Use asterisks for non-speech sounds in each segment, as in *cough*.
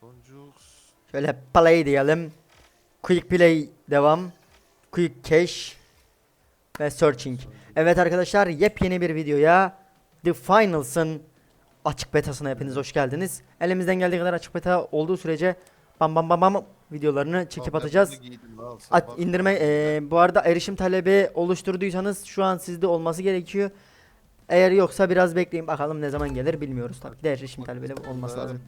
Sonuncu Şöyle play diyelim. Quick play devam. Quick cache ve searching. Evet arkadaşlar yepyeni bir videoya The Finals'ın açık betasına hepiniz hoş geldiniz. Elimizden geldiği kadar açık beta olduğu sürece bam bam bam bam videolarını çekip atacağız. At, indirme eee, bu arada erişim talebi oluşturduysanız şu an sizde olması gerekiyor. Eğer yoksa biraz bekleyin bakalım ne zaman gelir bilmiyoruz. Tabii ki de erişim talebi olması lazım.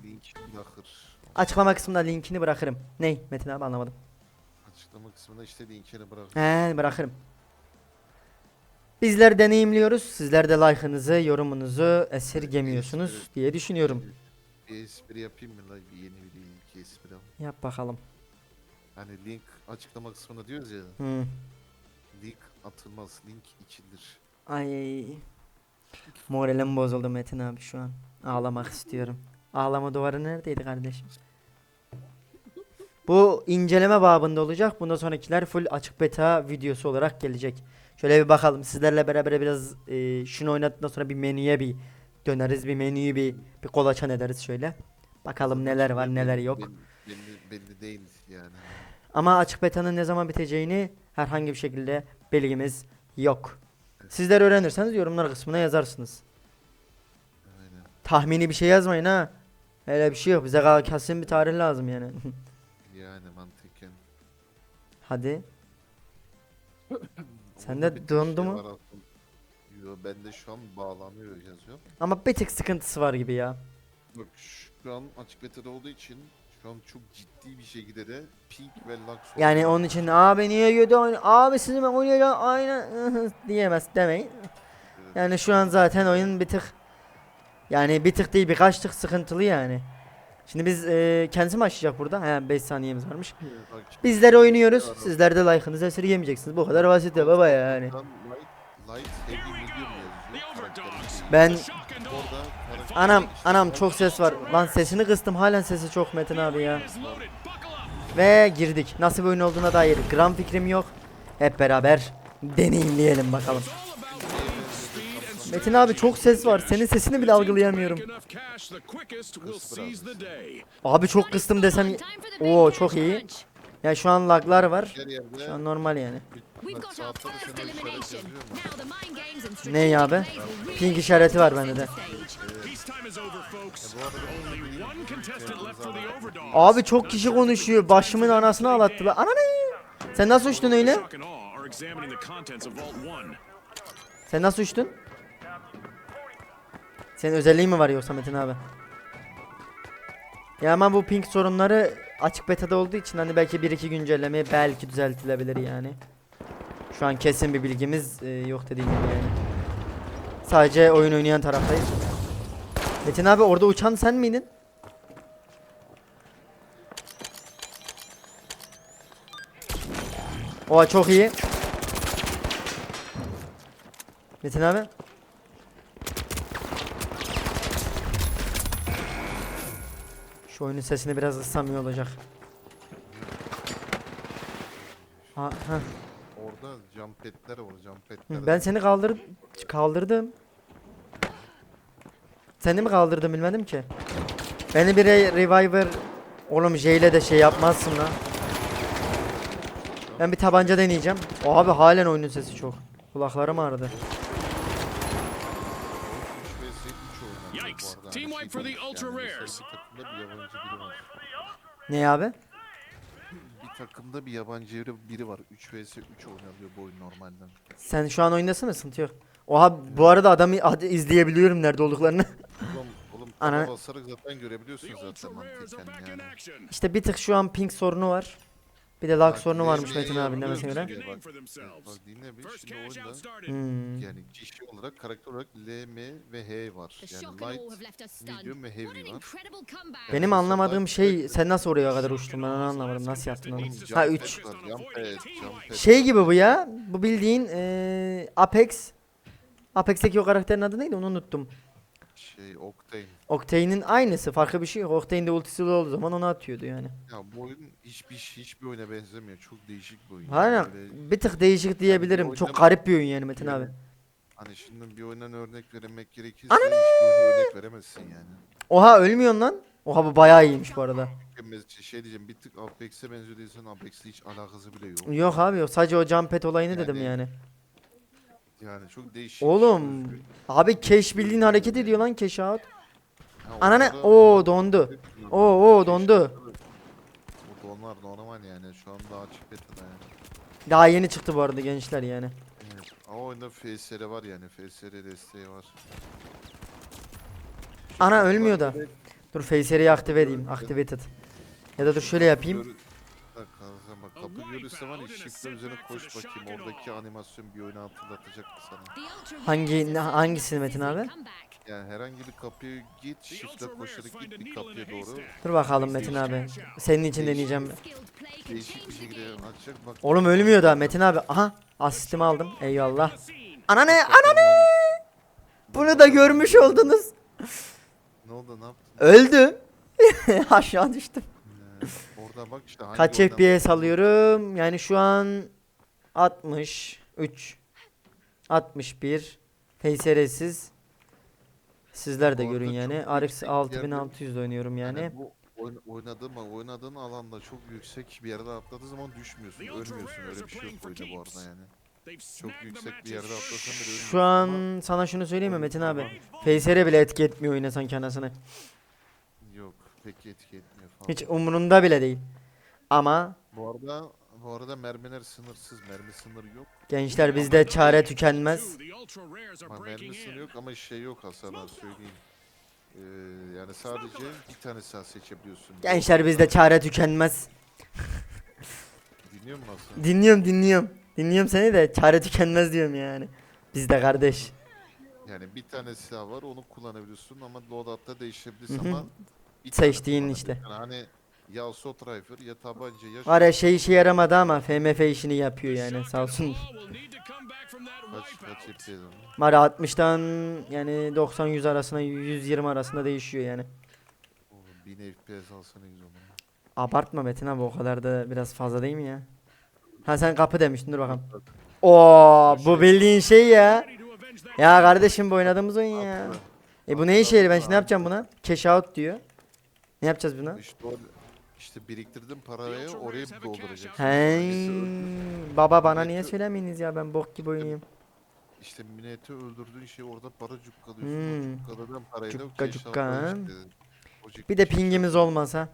Link. Açıklama kısmında linkini bırakırım. Ney Metin abi anlamadım. Açıklama kısmında işte linkini bırakır. He bırakırım. Bizler deneyimliyoruz. Sizler de like'ınızı, yorumunuzu esirgemiyorsunuz diye düşünüyorum. Bir espri yapayım mı lan? Bir yeni bir iki espri ama. Yap bakalım. Hani link açıklama kısmında diyoruz ya. Hı. Link atılmaz, link içilir. Ay. Moralim bozuldu Metin abi şu an. Ağlamak istiyorum. Ağlama duvarı neredeydi kardeşim? Bu inceleme babında olacak. Bundan sonrakiler full açık beta videosu olarak gelecek. Şöyle bir bakalım. Sizlerle beraber biraz e, şunu oynadıktan sonra bir menüye bir döneriz. Bir menüyü bir bir kolaçan ederiz şöyle. Bakalım neler var neler yok. Belli, belli, belli değil yani. Ama açık betanın ne zaman biteceğini herhangi bir şekilde bilgimiz yok. Sizler öğrenirseniz yorumlar kısmına yazarsınız. Aynen. Tahmini bir şey yazmayın ha. Öyle bir şey yok. Bize kesin bir tarih lazım yani. *laughs* Hadi. Sende tek dondu şey aslında. Yo bende şu an bağlanıyor yazıyor. Ama bir tık sıkıntısı var gibi ya. Bak şu an açık beta'da olduğu için şu an çok ciddi bir şekilde de pink ve lux Yani onun için abi niye yedi oyun abi sizin ben oynayacağım aynen *laughs* diyemez demeyin. Yani şu an zaten oyun bir tık yani bir tık değil birkaç tık sıkıntılı yani. Şimdi biz e, kendisi mi açacak burada? He 5 saniyemiz varmış. Bizler oynuyoruz. Sizler de like'ınızı esirgemeyeceksiniz. Bu kadar basit ya baba yani. Ben anam anam çok ses var. Lan sesini kıstım. Halen sesi çok Metin abi ya. Ve girdik. Nasıl bir oyun olduğuna dair gram fikrim yok. Hep beraber deneyimleyelim bakalım. Metin abi çok ses var. Senin sesini bile algılayamıyorum. Abi çok kıstım desem Oo çok iyi. Ya şu an laglar var. Şu an normal yani. Ne ya really Pink işareti var bende de. Abi çok kişi konuşuyor. Başımın anasını ağlattılar. Ana ne? Sen nasıl uçtun öyle? Shock and awe are examining the contents of Vault 1. Sen nasıl uçtun? Senin özelliğin mi var yoksa Metin abi? Ya ama bu ping sorunları açık beta'da olduğu için hani belki bir iki güncelleme belki düzeltilebilir yani. Şu an kesin bir bilgimiz e, yok dediğim gibi yani. Sadece oyun oynayan taraftayız. Metin abi orada uçan sen miydin? Oha çok iyi. Metin abi. Şu oyunun sesini biraz ıssam iyi olacak. Ha, ha. orada jump pad'ler var jump pad'ler. Ben seni kaldır kaldırdım. Seni mi kaldırdım bilmedim ki. Beni bir re- reviver oğlum J ile de şey yapmazsın lan. Ben bir tabanca deneyeceğim. Abi halen oyunun sesi çok. Kulaklarım ağrıdı. 3 vs 3 oynanıyor Yikes. bu arada. Team Hani wipe for the şey ultra rares. Takımda bir yabancı biri var. Ne abi? Bir takımda bir yabancı biri- var. 3 vs 3 oynanıyor bu oyun normalden. Sen şu an oyundasın mı? Sıkıntı yok. Oha bu arada adamı ad- izleyebiliyorum nerede olduklarını. Oğlum, oğlum Ana- basarak zaten görebiliyorsun zaten mantıken yani. İşte bir tık şu an ping sorunu var. Bir de lag sorunu varmış Metin abinin demesine yapıyoruz. göre. Bak. Bak dinle bir şimdi oyunda. Hmm. yani kişi olarak karakter olarak L, M ve H var. The Yani shock and awe light, left us medium ve What an heavy var. incredible comeback. Benim mesela anlamadığım şey sen nasıl oraya kadar uçtun ben onu anlamadım. Nasıl yaptın onu? Ha jump 3. pad var, jump pad, jump pad. Şey gibi bu ya. Bu bildiğin eee, Apex. Apex'teki o karakterin adı neydi onu unuttum. Şey Octane. Octane'in aynısı farklı bir şey yok. Octane'de ultisi olduğu zaman onu atıyordu yani. Ya bu oyun hiçbir hiçbir oyuna benzemiyor. Çok değişik bir oyun. Aynen Böyle- bir tık değişik diyebilirim. Çok garip bir oyun yani Metin abi. Hani şimdi bir oyundan örnek vermek gerekirse hiçbir oyuna örnek veremezsin yani. Oha ölmüyorsun lan. Oha bu bayağı iyiymiş bu arada. Mes- Şey diyeceğim bir tık Apex'e benziyor değilsen Apex'le hiç alakası bile yok. Yok abi yok sadece o jump pad olayını dedim Yani- yani. Çok değişik. Oğlum özgür. abi cash bildiğin hareket ediyor lan cash out. Ananı o dondu. Oo oo dondu. Bu donlar normal yani şu an daha açık beta'da yani. Daha yeni çıktı bu arada gençler yani. Evet. Ama oyunda FSR var yani FSR desteği var. Ana ölmüyor da. Dur Face'i aktive edeyim. Activated. Ya da dur şöyle yapayım. Bir dakika, kapı görürse var ya üzerine koş bakayım oradaki animasyon bir oyunu hatırlatacak sana. The ultra Hangi- ne- are hangisi Metin abi? Yani herhangi bir kapıya git shift'le koşarak git bir kapıya doğru Dur bakalım Metin abi. Senin için deneyeceğim. Play can değişik bir şekilde açacak bak. Oğlum ölmüyor da Metin abi. Aha asistimi aldım. Eyvallah. Ana ne? Ana ne? Bunu da görmüş oldunuz. Ne oldu ne yaptın? Öldüm. *laughs* Aşağı düştüm. Ee, orada bak işte hangi Kaç FPS alıyorum? Yani şu an 63 61 FSR'siz Sizler de Bu arada görün yani. çok RX yüksek bir yerde- 6600 oynuyorum yani. Yani bu oyun, oynadığın, oynadığın alanda çok yüksek bir yerde atladığı zaman düşmüyorsun, ölmüyorsun. Öyle bir şey yok oyunda bu arada yani. Çok yüksek bir yerde atlasan bile ölmüyorsun. Şu an sana şunu söyleyeyim mi Metin abi? FSR bile etki etmiyor oyuna sanki anasını. Yok, pek etki etmiyor. Hiç umurunda bile değil. Ama Bu arada bu arada mermiler sınırsız, mermi sınırı yok. gençler bizde çare tükenmez. Ha, mermi sınırı yok ama şey yok Hasan'a söyleyeyim. Ee, yani sadece bir tane silah seçebiliyorsun. Gençler bizde çare tükenmez. Dinliyor musun Hasan? Dinliyorum dinliyorum. Dinliyorum seni de çare tükenmez diyorum yani. Bizde kardeş. Yani bir tane silah var onu kullanabiliyorsun ama loadout'ta hı. ama Seçtiğin işte. kullanabiliyorsun. Hani ya rifle ya tabanca ya Var ya şey işe yaramadı ama FMF işini yapıyor yani sağ olsun. kaç kaç. Var ya 60'tan yani 90-100 arasında 120 arasında değişiyor yani. Oğlum 1000 FPS alsana güzel olur. Abartma Metin abi o kadar da biraz fazla değil mi ya? Ha sen kapı demiştin dur bakalım. Oo bu bildiğin şey ya. Ya kardeşim bu oynadığımız oyun ya. E bu ne işe yarıyor ben şimdi ne yapacağım buna? Cash out diyor. Ne yapacağız buna? İşte, o, işte biriktirdim parayı oraya dolduracaksın. He, baba bana niye söylemeyiniz ya ben bok gibi oynuyorum. İşte milleti öldürdüğün şey orada para cukkalıyorsun. Hmm. O cukkaladan parayla Cukka cukka, işte. Bir de pingimiz olmasa.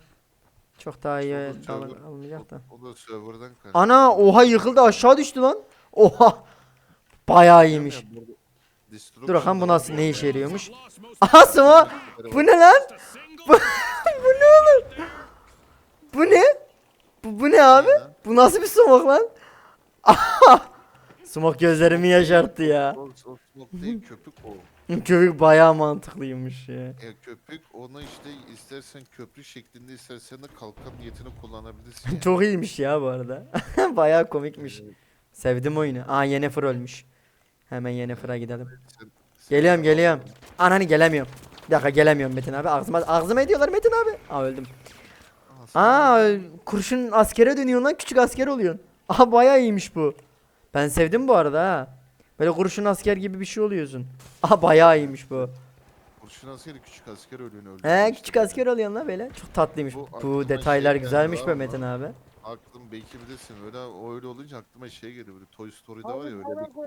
Çok daha iyi server- almayacak da. O, o da serverdan kaçtı. Ana oha yıkıldı aşağı düştü lan. Oha. Bayağı iyiymiş. Dur bakalım bu nasıl ne işe ya, yarıyormuş. Aha Sumo. Bu ne lan? *laughs* *laughs* Bu, bu ne oğlum? Bu ne? Bu, bu ne abi? Bu nasıl bir smoke lan? Smoke gözlerimi yaşarttı ya. O smoke değil köpük o. *laughs* Köpük bayağı mantıklıymış ya. E, köpük onu işte istersen köprü şeklinde istersen de kalkan niyetine kullanabilirsin. yani. *laughs* Çok iyiymiş ya bu arada. *laughs* bayağı komikmiş. Sevdim oyunu. Aa Yennefer ölmüş. Hemen Yennefer'a gidelim. Sen- sen- Geliyorum geliyorum. Ananı gelemiyorum. Bir dakika gelemiyorum Metin abi. Ağzıma, ağzıma ediyorlar Metin abi. Aa öldüm. Aa, kurşun askere dönüyorsun lan küçük asker oluyorsun. *laughs* Aha bayağı iyiymiş bu. Ben sevdim bu arada ha. Böyle kurşun asker gibi bir şey oluyorsun. *laughs* Aha bayağı iyiymiş bu. Kurşun askeri küçük asker ölüğünü öldürdü. He işte küçük asker oluyorsun la böyle. Çok tatlıymış. Bu Bu, aklıma detaylar şey güzelmiş be ama- Metin abi. Aklım belki bilirsin öyle o öyle olunca aklıma şey geliyor böyle Toy Story'de var ya Abi öyle bana bir koy.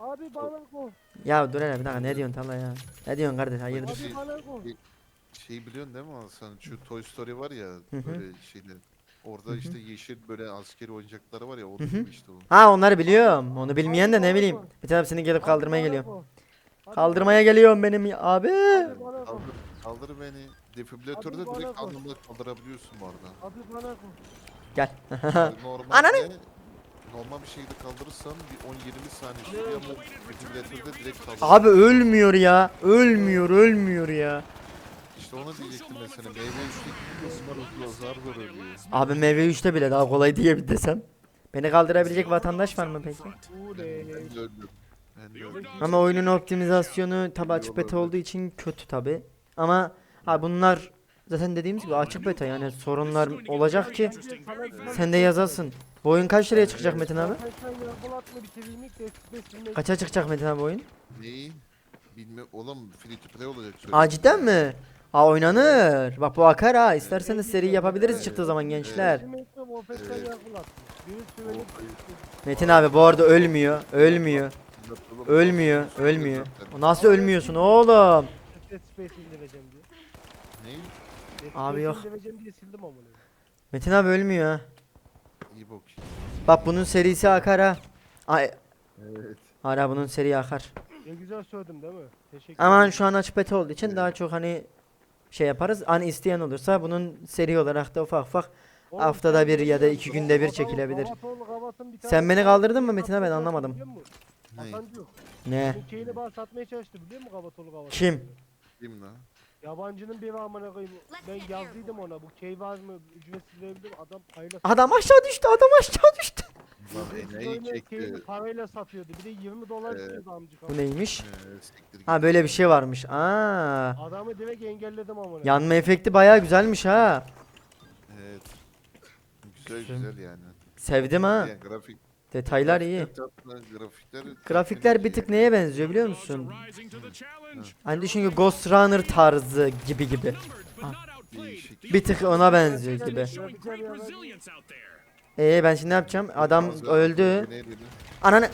Abi bana koy. Ya dur hele bir dakika ne diyorsun Tala ya? Ne diyorsun kardeş hayırdır? Şey- Abi bana koy. Şey biliyorsun değil mi Hasan? Şu Toy Story var ya Hı böyle şeyler. Orada işte yeşil böyle askeri oyuncakları var ya onun gibi işte o. Ha onları biliyorum. Onu bilmeyen de ne bileyim. Metin abi seni gelip kaldırmaya geliyorum. Kaldırmaya geliyorum benim ya- abi. Bana koy. Kaldır, kaldır beni. Defibrilatörde Abi bana direkt koy. alnımda kaldırabiliyorsun bu arada. Abi bana koy. Gel. Yani *laughs* normalde, Ananı! normal bir şekilde kaldırırsan bir 10-20 saniye sürüyor ama defibrilatörde direkt kaldır. Abi ölmüyor ya. Ölmüyor ölmüyor ya. İşte onu diyecektim mesela. Meyve üçlük kısımlar hızlı zar zor ölüyor. Abi meyve 3'te bile daha kolay diye bir desem. Beni kaldırabilecek vatandaş var mı peki? Uley. Ben de öldüm. Ben de öldüm. Ama oyunun optimizasyonu tabi açık beta olduğu için kötü tabi. Ama ha bunlar zaten dediğimiz gibi açık beta yani sorunlar olacak ki sen de yazasın. Bu oyun kaç liraya çıkacak Metin abi? Kaça çıkacak Metin abi oyun? Neyi? Bilmiyorum. Oğlum free to play olacak. Aa cidden mi? Aa oynanır. Bak bu akar ha. İsterseniz seri yapabiliriz çıktığı zaman gençler. Metin abi bu arada ölmüyor. Ölmüyor. Ölmüyor. Ölmüyor. Nasıl ölmüyorsun oğlum? Abi yok. Metin abi ölmüyor ha. Bak bunun serisi akar ha. Ay, Evet. hala bunun seri akar. Ne güzel söyledim değil mi? Teşekkür Aman şu an açık beta olduğu için daha çok hani şey yaparız. Hani isteyen olursa bunun seri olarak da ufak ufak Oğlum haftada bir ya da iki günde bir çekilebilir. Sen beni daha kaldırdın mı Metin abi? Ben anlamadım. Ne? Hasancı. Ne? Bu keyini bana satmaya çalıştı biliyor musun Gavatolu Gavat? Kim? Kim lan? Yabancının biri amına koyayım. Ben yazdıydım ona bu key var mı ücretsiz verebilirim adam parayla Adam aşağı düştü. Adam aşağı düştü. Keyini çekti. parayla satıyordu. Bir de 20 dolar Evet. istiyordu amcık. Bu neymiş? Ee, siktir git. Ha böyle bir şey varmış. Aa. Adamı direkt engelledim amına. Yanma efekti bayağı güzelmiş ha. Evet. Güzel güzel yani. Sevdim ha. Yani grafik Detaylar iyi. tatlı, grafikler Grafikler bir tık neye benziyor biliyor musun? Hani düşün ki Ghost Runner tarzı gibi gibi. Bir tık ona benziyor gibi. Ee ben şimdi ne yapacağım? Adam öldü. Ananı.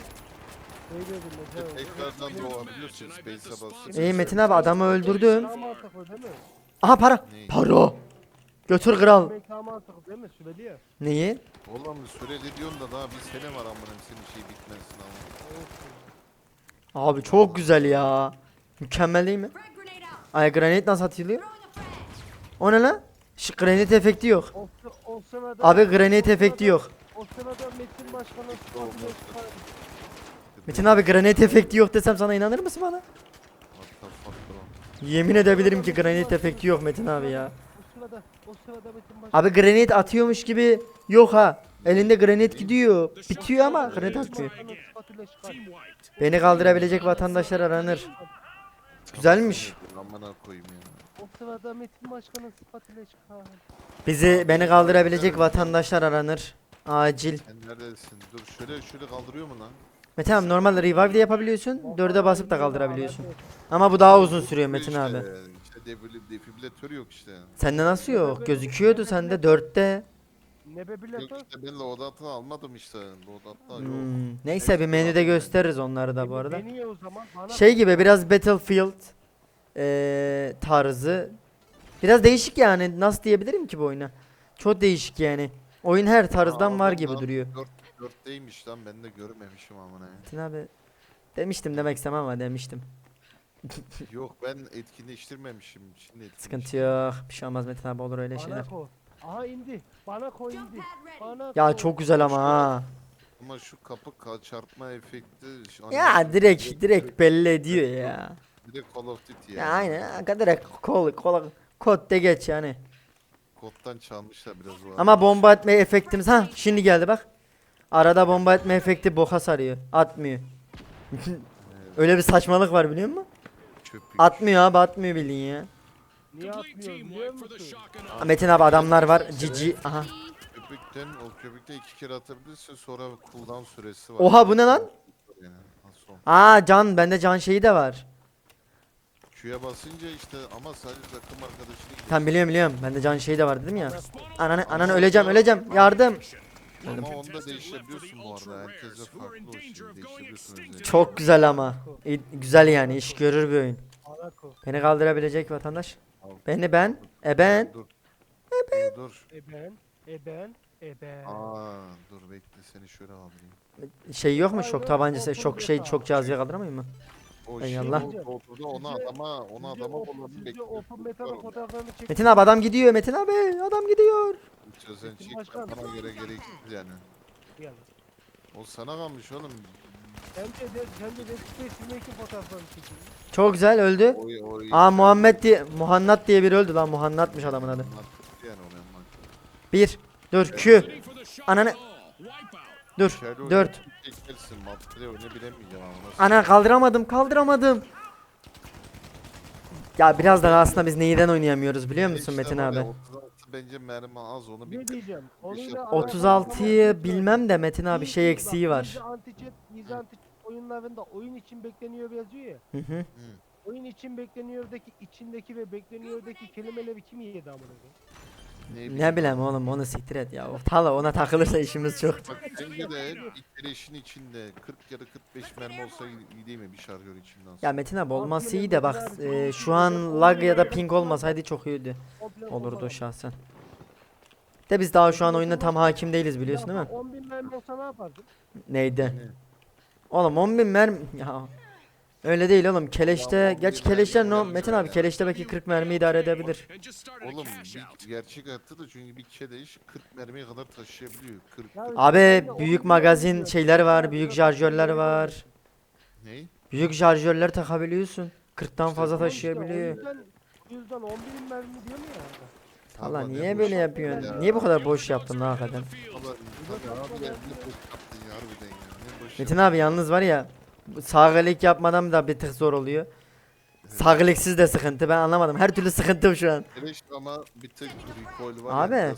Tekrardan doğabiliyorsun Space'e basın. İyi Metin abi adamı öldürdüm. Aha para. Para. Götür kral. Neyi? Oğlum süreli diyorsun da daha bir sene var amına senin şey bitmesin ama. Abi çok güzel ya. Mükemmel değil mi? Ay granit nasıl atılıyor? O ne lan? Şu granit efekti yok. O, o sırada... Abi o granit sırada- efekti yok. O sırada Metin Başkan'ın çıkardı. Metin abi granit efekti yok desem sana inanır mısın bana? Yemin edebilirim ki granit efekti yok Metin abi ya. O sırada, o sırada Metin Başkan... Abi granit atıyormuş gibi yok ha. Elinde granit gidiyor. Bitiyor ama granit atmıyor. Beni kaldırabilecek vatandaşlar aranır. Güzelmiş. Amına koyayım ya. Sırada Metin Başkan'ın sıfatıyla çıkardı. Bizi beni kaldırabilecek vatandaşlar aranır. Acil. Sen neredesin? Dur şöyle şöyle kaldırıyor mu lan? Metin abi normal revive de yapabiliyorsun. Dörde basıp da kaldırabiliyorsun. Ama bu daha uzun sürüyor Metin işte, abi. İşte defibri- defibrilatör yok işte. Sende nasıl yok? Gözüküyordu sende dörtte. Ne be Yok biletör? işte ben loadout'u almadım işte. Loadout'ta yok. Hmm, Neyse bir menüde gösteririz onları da bu arada. Beni ye o zaman. Bana Şey gibi biraz Battlefield eee, tarzı. Biraz değişik yani. Nasıl diyebilirim ki bu oyuna? Çok değişik yani. Oyun her tarzdan var gibi duruyor. 4 4'teymiş lan ben de görmemişim amına. ya. Metin abi demiştim demek istemem ama demiştim. *laughs* Yok ben etkinleştirmemişim. Şimdi Sıkıntı yok. Bir şey olmaz Metin abi olur öyle Bana şeyler. ko. Aha indi. Bana ko indi. Bana Ya ko. çok güzel ama ha. Ama şu kapı ka- çarpma efekti. şu Ya animasyon direkt direkt belli ediyor ya. Direkt Call of Duty Ya yani. aynen aga direkt kol kol kod de geç yani. Koddan çalmışlar biraz arada. Ama bomba etme efektimiz ha şimdi geldi bak. Arada bomba etme efekti boka sarıyor. Atmıyor. *laughs* Öyle bir saçmalık var biliyor musun? Atmıyor abi atmıyor bildiğin ya. Niye atmıyor biliyor musun? Metin abi adamlar var. Cici. Aha. Köpükten o köpükte iki kere atabilirsin sonra cooldown süresi var. Oha, bu ne lan? Yani, az sonra. Aa can bende can şeyi de var. Q'ya basınca işte ama sadece takım arkadaşını Tam biliyorum biliyorum. Bende can şeyi de var dedim ya. Ananı ananı öleceğim öleceğim. Yardım. Ama onu da değiştirebiliyorsun bu arada. Herkese farklı o şeyi değiştirebiliyorsun özellikle. Çok güzel ama. İyi- Güzel yani iş görür bir oyun. Beni kaldırabilecek vatandaş. Al. Beni ben. E ben. Dur. Dur dur. E ben. E ben. E ben. Aa dur bekle seni şöyle alayım. Şey yok mu şok tabancası? Çok şey çok cihazıya kaldıramayayım mı? O Eyvallah. şey o ona adama ona Sizce adama op- olanı sizce bekliyor. Open Meta'nın fotoğraflarını çek. Metin abi adam gidiyor Metin abi adam gidiyor. Çözen Metin Başkan. göre gereksiz yani. Yani. O sana kalmış oğlum. Bence de, de Space Remake'in fotoğraflarını çekin. Çok güzel öldü. Oy, oy, Aa Muhammed diye Muhannat diye biri öldü lan Muhannatmış adamın adı. Yani onu yapmak. Bir. Dur Q. Shock Ananı-. Dur. İçeride Dört. Çekersin mantıklı oyunu bilemeyeceğim ama. nasıl- Ana kaldıramadım kaldıramadım. Ya biraz da aslında biz neyden oynayamıyoruz biliyor musun İşte Metin var ya, abi? 36 bence mermi az onu bir Ne diyeceğim? İşte ana- 36'yı bilmem de Metin abi şey Easy- eksiği var. Anti-Cheat, Easy Anti oyunlarında oyun için bekleniyor yazıyor ya. Hı hı. Oyun için bekleniyordaki içindeki ve bekleniyordaki kelimeleri kim yedi amına koyayım? Ne bileyim. Ne bileyim oğlum onu siktir et ya. O Tala ona takılırsa işimiz çok. Bak bence de kere işin içinde 40 ya da 45 mermi olsa iyi değil mi bir şarjör içinden? Ya Metin abi olması iyi de bak e, şu an lag ya da ping olmasaydı çok iyiydi. Olurdu şahsen. De biz daha şu an oyunda tam hakim değiliz biliyorsun değil mi? 10 bin mermi olsa ne yapardın? Neydi? Oğlum 10 bin mermi ya. Öyle değil oğlum. Keleşte geç keleşler no Metin abi keleşte belki 40 mermi idare edebilir. Oğlum bir gerçek hayatta da çünkü bir keleş 40 mermiye kadar taşıyabiliyor. 40 Ya Abi büyük 10 bin magazin şeyler var, büyük şarjörler var. ne? Büyük şarjörler takabiliyorsun. 40'tan İşte fazla taşıyabiliyor. Yüzden, o yüzden 10 bin mermi diyor mu ya? Allah Ama niye böyle yapıyorsun? ya. Niye bu kadar boş yaptın lan hakikaten? Allah tabii abi ya ne boş yaptın ya harbiden ya. Ne boş Metin abi yalnız var ya bu sağlık yapmadan da bir tık zor oluyor. Sağlıksız da sıkıntı ben anlamadım. Her türlü sıkıntım şu an. Keleş ama bir tık recoil var Abi. yani.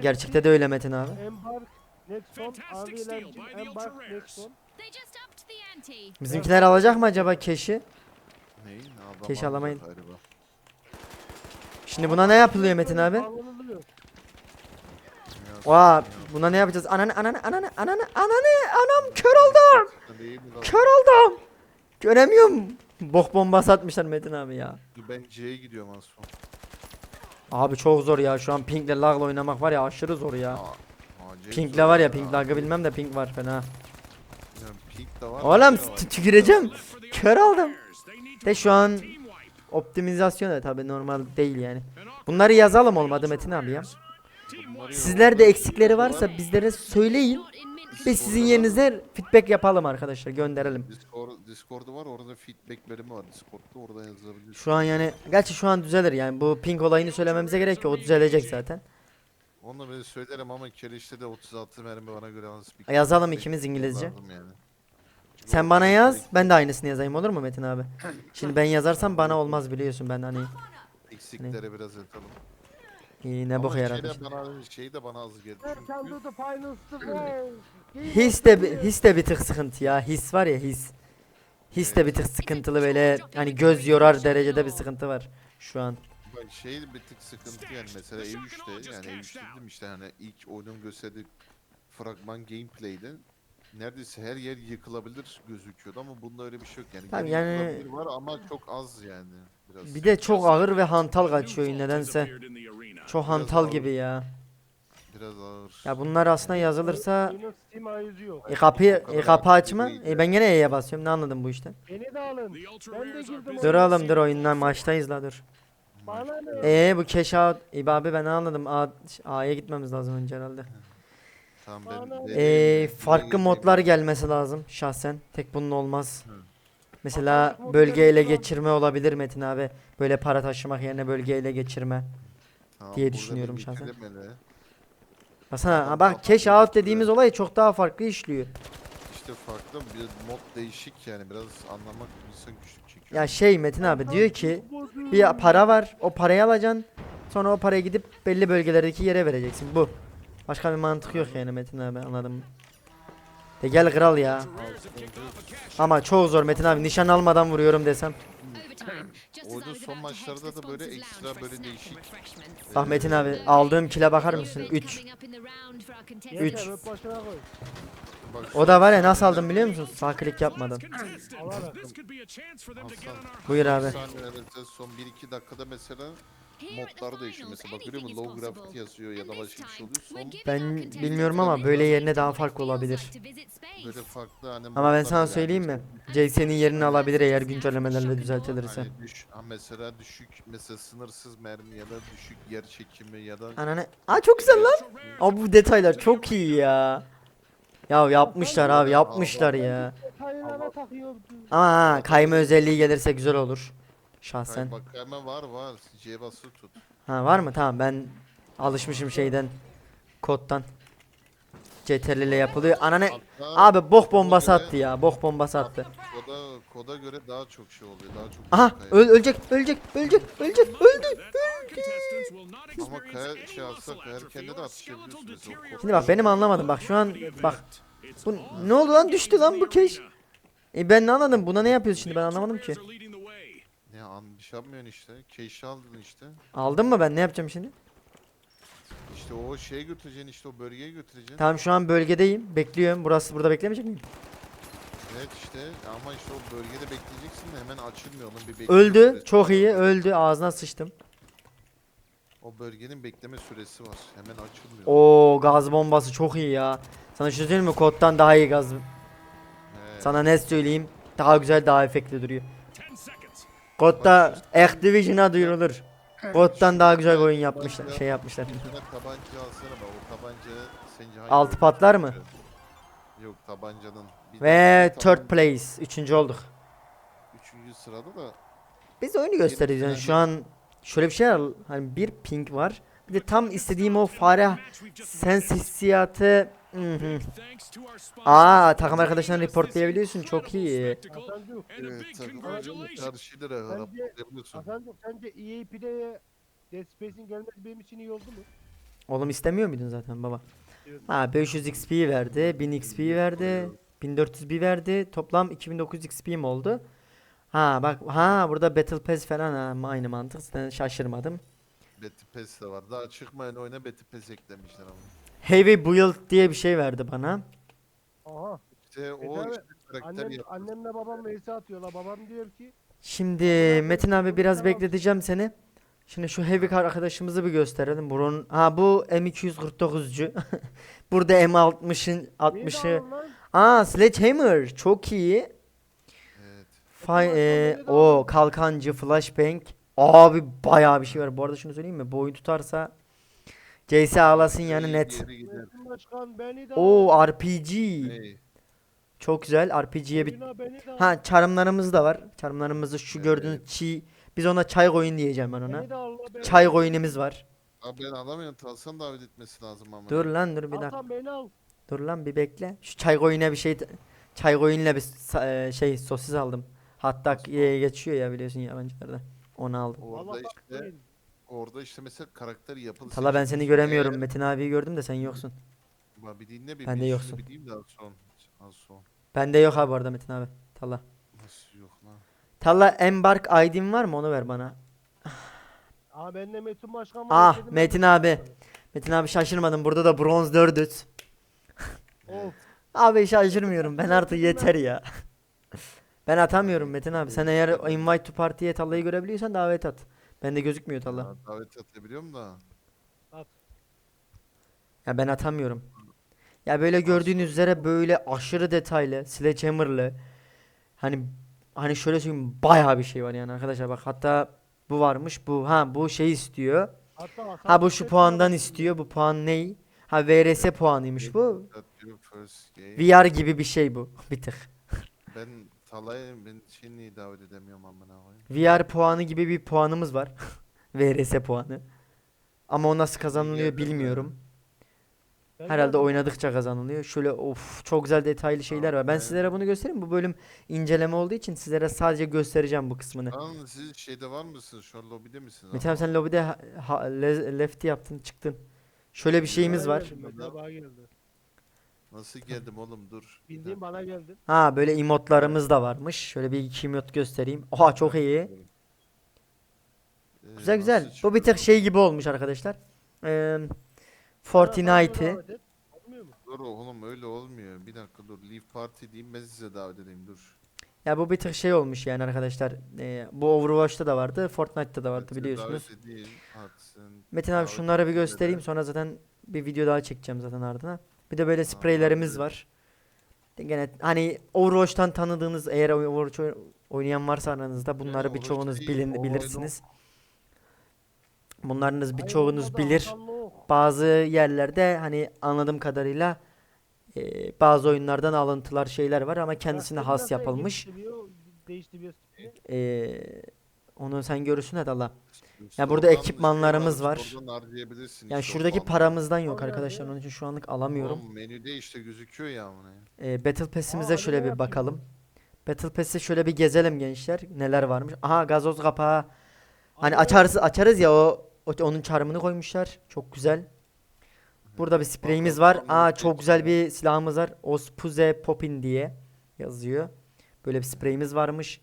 Gerçekte de öyle Metin abi. Embark, Nexon, Fantastic steal Aviler'cim, by the Embark, ultra rares. Nexon. They just upped the ante. Bizimkiler alacak mı acaba keşi? Neyi? Ne adam alamayın. galiba. Şimdi buna ne yapılıyor Metin abi? Oha ya. Buna ne yapacağız? Ananı ananı ananı ananı ananı anam kör oldum. Kör oldum. Göremiyorum. Bok bombası atmışlar Metin abi ya. Ben C'ye gidiyorum az sonra. Abi çok zor ya şu an Pink'le lag'la oynamak var ya aşırı zor ya. Pink'le var ya. Pink lag'ı bilmem de Pink var fena. Pink de var. Oğlum tüküreceğim. Kör oldum. De şu an optimizasyon da tabi normal değil yani. Bunları yazalım olmadı Metin abi ya. Sizlerde eksikleri varsa bizlere söyleyin. Biz sizin yerinize feedback yapalım arkadaşlar gönderelim. Discord, Discord'u var orada feedback bölümü var Discord'da orada yazabilirsin. Şu an yani gerçi şu an düzelir yani bu ping olayını söylememize gerek yok o düzelecek zaten. Onu ben söylerim ama Keliş'te de 36 mermi bana göre az bir Yazalım ikimiz İngilizce. lazım yani. Sen bana yaz ben de aynısını yazayım olur mu Metin abi? Şimdi ben yazarsam bana olmaz biliyorsun ben hani Eksikleri biraz yatalım. İyi, ne Ama bok şey de yaratmış. bana şey de bana az geldi çünkü. His de his de bir tık sıkıntı ya his var ya his. His de bir tık sıkıntılı böyle hani göz yorar derecede bir sıkıntı var şu an. şey bir tık sıkıntı yani mesela E3'te yani E3 dedim işte hani ilk oyunun gösterdiği fragman gameplay'de neredeyse her yer yıkılabilir gözüküyordu ama bunda öyle bir şey yok yani. Tabii Gene yani- yıkılabilir var ama çok az yani biraz. Bir de çok ağır ve hantal kaçıyor oyun nedense. Çok hantal ağır. gibi ya. biraz ağır. Ya bunlar aslında yazılırsa Oyunun Steam A100'ü yok. e, kapı e, kapı açma. E, ben gene E'ye basıyorum. Ne anladım bu işte? Beni de alın. Ben de girdim Dur oyuna. oğlum dur oyundan maçtayız la dur. Bana ne? E bu cash out. İyi abi ben anladım. A, A'ya gitmemiz lazım önce herhalde. Tamam Bana- ben E, deneyeyim. farklı modlar gelmesi lazım şahsen. Tek bunun olmaz. Mesela Farklı modlar bölge ele yapılan- geçirme olabilir Metin abi. Böyle para taşımak yerine bölge ele geçirme. Tamam, diye burada düşünüyorum bir şahsen. bitirelim hele. Baksana ha bak cash out dediğimiz olay çok daha farklı işliyor. İşte farklı bir mod değişik yani biraz anlamak insan güçlük çekiyor. Ya şey Metin abi diyor ki bir para var. O parayı alacaksın. Sonra o parayı gidip belli bölgelerdeki yere vereceksin. Bu. Başka bir mantık yok yani Metin abi anladım. De gel kral ya. Ama çok zor Metin abi. Nişan almadan vuruyorum desem. Oyunun son maçlarda da böyle ekstra böyle değişik-. Bak Metin abi aldığım kile bakar mısın? Event 3. coming up in the round for our Üç. Yeter contestants. öp başına koy. Bak, O da var ya nasıl aldım biliyor musun? Sağ klik yapmadan. Buyur abi. son 1-2 dakikada mesela Here at the modlar değişiyor. Mesela bak görüyor musun? anything is Low gravity yazıyor ya da başka bir şey oluyor. Son Ben bilmiyorum ama böyle yerine daha farklı olabilir. böyle farklı hani Ama ben modlar sana var söyleyeyim yani. mi? JC'nin yerini alabilir eğer güncellemelerle düzeltilirse. Hani düş, ha mesela düşük mesela sınırsız mermi ya da düşük yer çekimi ya da Ananı. Aa çok güzel lan. Abi bu detaylar çok iyi ya. Ya yapmışlar abi yapmışlar ya. Detaylara takıyordu. Ama ha, kayma özelliği gelirse güzel olur. Şahsen. Hayır, bak hemen var var. C basılı tut. Ha var mı? Tamam ben alışmışım şeyden. Koddan. CTRL ile yapılıyor. Ananı Hatta abi bok bombası göre- attı ya. Bok bombası attı. Koda, koda göre daha çok şey oluyor. Daha çok Aha kaya. öl ölecek ölecek ölecek ölecek öldü. Ama kaya şey alsak erken de atış yapıyorsun mesela. o Şimdi bak benim anlamadım bak şu an bak bu ne oldu lan düştü lan bu keş. E ben ne anladım? Buna ne yapıyorsun şimdi? Ben anlamadım ki. Ne an bir şey yapmıyorsun işte. Keşi aldın işte. Aldın mı ben? Ne yapacağım şimdi? İşte o şeye götüreceksin işte o bölgeye götüreceksin. Tamam şu an bölgedeyim. Bekliyorum. Burası burada beklemeyecek miyim? Evet işte ama işte o bölgede bekleyeceksin de hemen açılmıyor onun bir bekleme Öldü. süresi Çok var. iyi. Öldü. Ağzına sıçtım. O bölgenin bekleme süresi var. Hemen açılmıyor. Oo gaz bombası çok iyi ya. Sana şu söyleyeyim mi? Koddan daha iyi gaz. Evet. Sana ne söyleyeyim? Daha güzel, daha efektli duruyor. 10 seconds. Kodda Activision'a duyurulur. Koddan daha güzel oyun yapmışlar. Şey yapmışlar. Tabanca alsana bak o tabanca sence hangi Altı patlar mı? Yok tabancanın. Bir Ve third place. Üçüncü olduk. Üçüncü sırada da Biz oyunu gösteriyoruz yani şu an şöyle bir şey var. Hani bir ping var. Bir de tam istediğim o fare Match Hı hı. Aa takım this reportlayabiliyorsun çok iyi. evet takım sence EA Play'e Dead Space'in gelmesi benim için iyi oldu mu? Oğlum istemiyor muydun zaten baba? Ha 500 XP verdi, 1000 XP verdi, 1400 B verdi. Toplam 2900 XP'm oldu. Ha bak ha burada Battle Pass falan ha aynı mantık. Zaten şaşırmadım. Betty Pass de var. Daha çıkmayan oyuna Betty Pass eklemişler ama. Heavy Build diye bir şey verdi bana. Aha. İşte o abi, işte karakter Annem, yapıyor. annemle babam vs atıyorlar. Babam diyor ki Şimdi Metin abi biraz bekleteceğim seni. Şimdi şu heavy car arkadaşımızı bir gösterelim. Bunun ha bu M249'cu. *laughs* Burada M60'ın "Neyi 60'ı. aldın lan?" Aa Sledgehammer çok iyi. Evet. Fay e, de o aldın. kalkancı flashbang. Abi bayağı bir şey var. Bu arada şunu söyleyeyim mi? Bu oyun tutarsa CS ağlasın yani net. geri gider. Metin Başkan beni de O al. RPG. Hey, Çok güzel. RPG'ye bir Oyuna beni de al. Ha çarımlarımız da var. Çarımlarımızı şu Evet. gördüğünüz çiğ. Biz ona çay koyun diyeceğim ben ona. Beni de al la, beni Çay koyunumuz var. Abi ben alamıyorum. Talsan davet etmesi lazım ama. Dur lan dur bir dakika. Hasan beni al. Dur lan bir bekle. Şu çay koyuna bir şey çay koyunla bir sa- e, şey sosis aldım. Hatta e, geçiyor ya biliyorsun yabancılarda. Onu aldım. Orada Vallahi bak, işte. Orada işte mesela karakter yapılısı. Tala ben seni göremiyorum. eğer- Metin abiyi gördüm de sen yoksun. Bak bir dinle bir. Ben de bir yoksun. Bir diyeyim daha son. Az son. Bende yok abi orada Metin abi. Tala. Nasıl yok lan? Tala Embark ID'm var mı onu ver bana. Aa ben de Metin Başkan var. Ah, dedim, ben Metin de- abi. Metin abi şaşırmadım. Burada da bronz 4'üz. Of. Abi şaşırmıyorum. Ben artık yeter ya. ben atamıyorum Metin abi. Sen eğer invite to party'ye Talla'yı görebiliyorsan davet at. Bende gözükmüyor Talla. Ha, davet atabiliyorum da. Ya ben atamıyorum. Ya böyle gördüğünüz üzere böyle aşırı detaylı, sledgehammer'lı. Hani hani şöyle söyleyeyim bayağı bir şey var yani arkadaşlar bak hatta bu varmış bu ha bu şey istiyor. Hatta Hasan Ha bu şu şey puandan istiyor. Bu puan ney? Ha VRS puanıymış bu. That your first game. VR gibi bir şey bu *laughs* bir tık. Ben Tala'ya ben şey niye davet edemiyorum amına koyayım. VR puanı gibi bir puanımız var. *laughs* VRS puanı. Ama o nasıl kazanılıyor Geldim ben. bilmiyorum. Ben Herhalde geldim. oynadıkça kazanılıyor. Şöyle of çok güzel detaylı şeyler var. Ben evet. sizlere bunu göstereyim. Bu bölüm inceleme olduğu için sizlere sadece göstereceğim bu kısmını. Lan siz şeyde var mısınız? Şu an lobide misiniz? Metin abi sen lobide ha- ha- le- lefty yaptın çıktın. Şöyle bir şeyimiz var. geldi, Metin bana geldi. Nasıl geldim oğlum dur. Bildiğin bana geldi. Ha böyle emotlarımız da varmış. Şöyle bir iki emot göstereyim. Oha çok iyi. Ee, Güzel nasıl güzel. Bu bir tık şey gibi olmuş arkadaşlar. Ee, mu? Dur oğlum öyle olmuyor. Bir dakika dur. Leave party diyeyim ben size davet edeyim dur. Ya bu bir tık şey olmuş yani arkadaşlar. Ee, bu Overwatch'ta da vardı, Fortnite'ta da vardı size biliyorsunuz. Davet edeyim. Metin abi davet şunları bir göstereyim sonra zaten bir video daha çekeceğim zaten ardına. Bir de böyle spreylerimiz var. Gene hani Overwatch'tan tanıdığınız eğer Overwatch oy- oynayan varsa aranızda bunları Overwatch birçoğunuz değil, bilin bilirsiniz. Bunlarınız birçoğunuz bilir. Bazı yerlerde hani anladığım kadarıyla e, bazı oyunlardan alıntılar şeyler var ama kendisine has yapılmış. Değiştiriyor. E, onu sen görürsün hadi Allah. İşte burada oradan ekipmanlarımız var. Oradan harcayabilirsin Yani işte şuradaki paramızdan yok arkadaşlar. Onun için şu anlık alamıyorum. Oğlum menüde işte gözüküyor ya amına. ya. E, Battle Pass'imize Aa, şöyle öyle bir bakalım. Battle Pass'e şöyle bir gezelim gençler. Neler varmış. Aha gazoz kapağı. Hani açarız açarız ya o, o- onun çarmını koymuşlar. Çok güzel. Burada bir spreyimiz var. Bakalım Aa ne çok güzel bir silahımız var. Ospuze Popin diye yazıyor. Böyle bir spreyimiz varmış.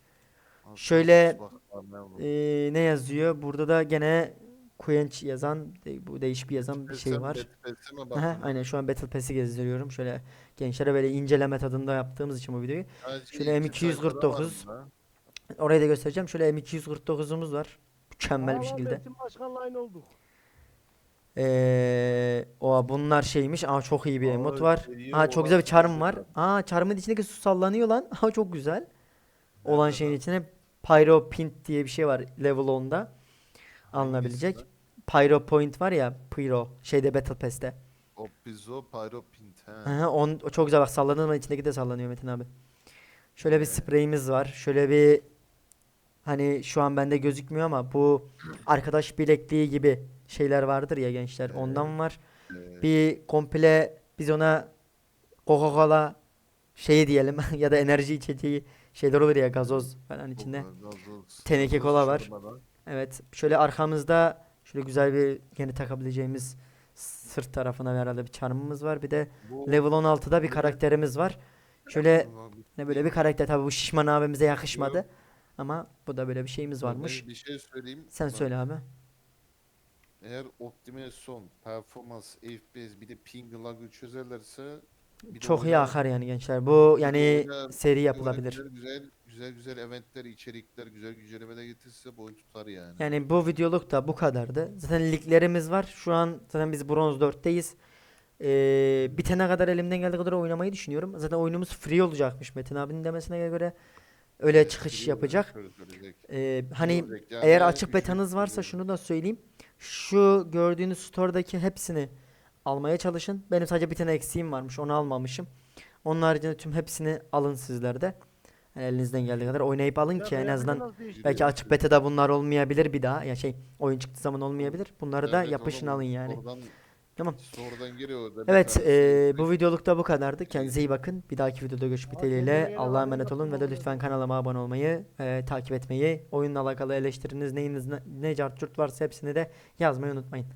Şöyle, bak, anlayalım. Ee, ne yazıyor? Burada da gene Quench yazan, de- bu değişik bir yazan bir şey Sen var. Battle Pass'e mi Aha, baktın? aynen şu an Battle Pass'i gezdiriyorum. Şöyle gençlere böyle inceleme tadında yaptığımız için bu videoyu. Sadece Şöyle iki sayfada M249. var mı? Orayı da göstereceğim. Şöyle M249'umuz var. Mükemmel bir şekilde. Metin Başkan'la aynı olduk. Ee, o bunlar şeymiş. Aa çok iyi bir emot var. Aa çok olan güzel bir charm var. mesela. Aa charm'ın içindeki su sallanıyor lan. Aa çok güzel. Olan Nerede şeyin lan? içine Pyro Pint diye bir şey var level 10'da. Alınabilecek. Pyro Point var ya, Pyro şeyde Battle Pass'te. O Pizzo Pyro Pint. He. Aha, on, o çok güzel bak sallanıyor ama içindeki de sallanıyor Metin abi. Şöyle bir Evet. spreyimiz var. Şöyle bir hani şu an bende gözükmüyor ama bu arkadaş bilekliği gibi şeyler vardır ya gençler. Ondan var. Ee, Bir komple biz ona Coca-Cola şeyi diyelim *laughs* ya da enerji içeceği şeyler olur ya gazoz falan içinde. gazoz- teneke kola var. Evet. Şöyle arkamızda şöyle güzel bir yeni takabileceğimiz sırt tarafına herhalde bir charmımız var. Bir de Bu- level 16'da bir karakterimiz var. Şöyle ne böyle bir karakter tabii bu şişman abimize yakışmadı. Yok. Ama bu da böyle bir şeyimiz varmış. Bir şey söyleyeyim. Sen Bak, söyle abi. Eğer optimizasyon, performans, FPS bir de ping lag'ı çözerlerse bir de Çok iyi akar yani gençler. Bu yani oyuna- seri yapılabilir. Güzel güzel güzel güzel eventler, içerikler, güzel güncellemeler getirse bu oyun tutar yani. Yani bu videoluk da bu kadardı. Zaten liglerimiz var. Şu an zaten biz bronz 4'teyiz. Ee, bitene kadar elimden geldiği kadar oynamayı düşünüyorum. Zaten oyunumuz free olacakmış Metin abinin demesine göre. Öyle Evet, çıkış yapacak. söyleyecek. Ee, hani olacak. Yani eğer açık üçüncü betanız varsa şunu da söyleyeyim. Şu gördüğünüz store'daki hepsini almaya çalışın. Benim sadece bir tane eksiğim varmış. Onu almamışım. Onun haricinde tüm hepsini alın sizler de. Yani elinizden geldiği kadar oynayıp alın Ya ki en azından değişti? belki açık beta'da bunlar olmayabilir bir daha. Ya şey oyun çıktığı zaman olmayabilir. Bunları da Evet, yapışın oğlum, alın yani. Oradan, Tamam. Oradan giriyor. Evet eee, bu videoluk da bu kadardı. Kendinize iyi bakın. Bir dahaki videoda görüşmek dileğiyle. Allah'a emanet olun ve de lütfen kanalıma abone olmayı, eee, takip etmeyi, oyunla alakalı eleştiriniz neyiniz ne, ne cart curt varsa hepsini de yazmayı unutmayın.